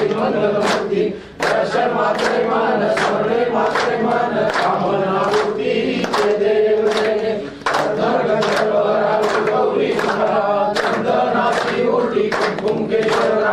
श्रीमंतमूर्ती दर्शन मात्रे मात्रे मन कामना वृत्ती देव जय सर्व चंदनाची ओटी कुंकुम केशरा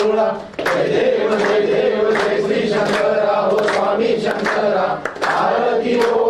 बाजूला जय देव जय देव जय श्री शंकरा हो स्वामी शंकरा भारती हो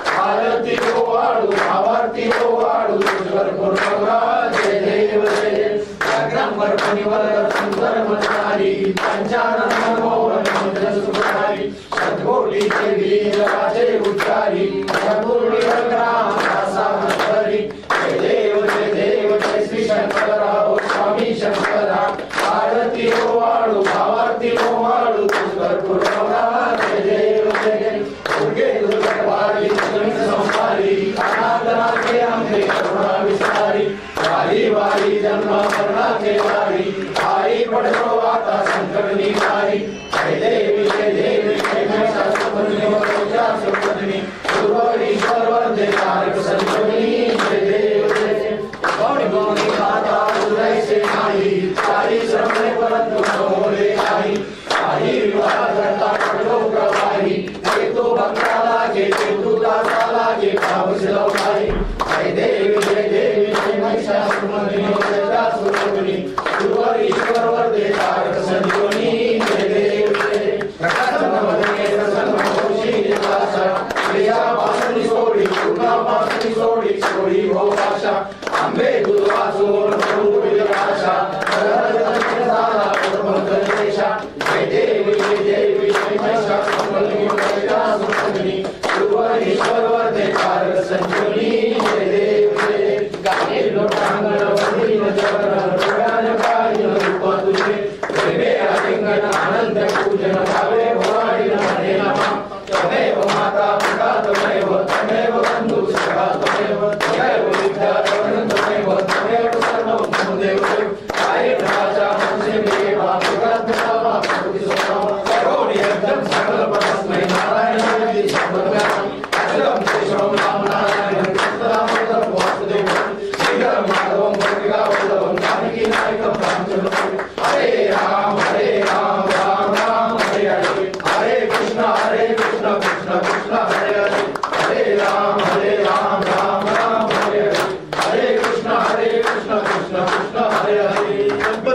विचारी आदराचे आमचे करुणा विचारी वारी वारी जन्म मरणाचे आई पडतो आता संकट निवारी Radhe Prabhu escuchen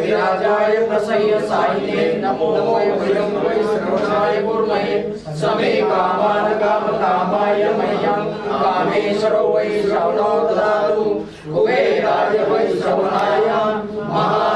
विराजाय प्रसह्य साहिने नमो वयं वै सर्वदाय गुरुमये समे कामान काम कामाय मह्यं कामेश्वरो वै श्रवणो ददातु कुबेराय वै श्रवणाय महा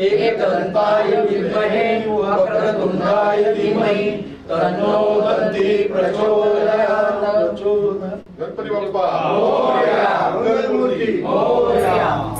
एकदन्ताय विद्महे वक्रतुण्डाय धीमहि तन्नो दन्ति प्रचोदयात् गणपती बाप्पा मोरया. मंगलमूर्ती मोरया.